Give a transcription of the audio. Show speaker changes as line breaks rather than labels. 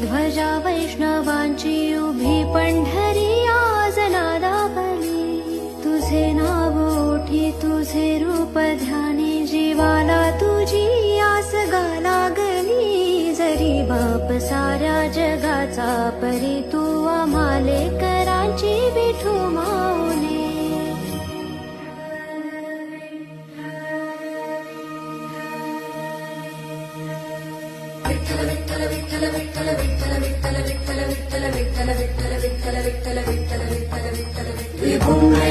प्रजा वैष्णवांची उभी पंढरी आज नादावली तुझे नाव ओठी तुझे रूप ध्यानी जीवाला तुझी आस गा लागली जरी बाप साऱ्या जगाचा परी तू आम्हाले करांची विठू
பூமி